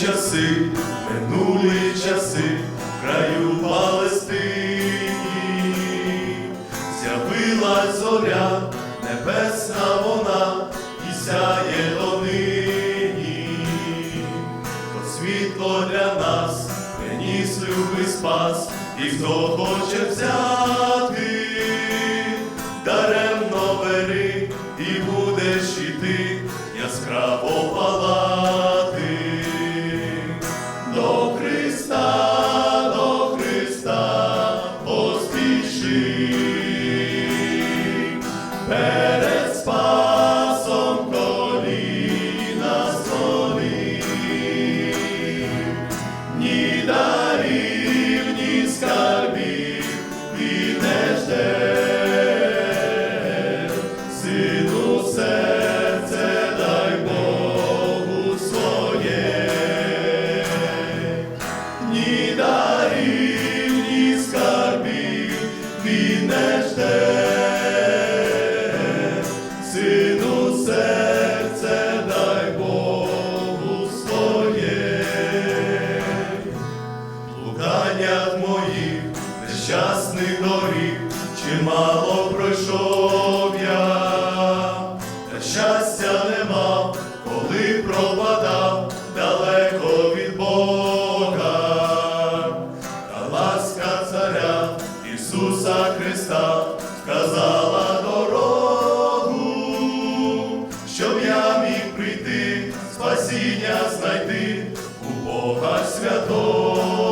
часи, минулі часи, в краю Палестині, з'явилась зоря, небесна вона, і сяє донині, то світло для нас приніс любий спас, і хто хоче взяти, даремно бери, і будеш іти яскраво палати. Серце дай Богу своє. Блуканнях моїх нещасних доріг, чимало пройшов я, та щастя не мав, коли пропадав далеко від Бога, та ласка царя Ісуса Христа прийти, спасіння знайти у Бога святого.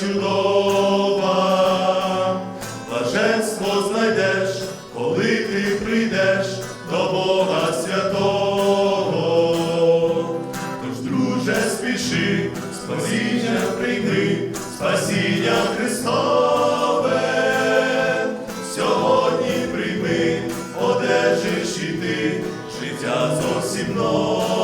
Чудова, блаженство знайдеш, коли ти прийдеш до Бога святого, тож, друже, спіши, спасіння прийми, спасіння Христове, сьогодні прийми, одержиш і ти життя зовсім нове.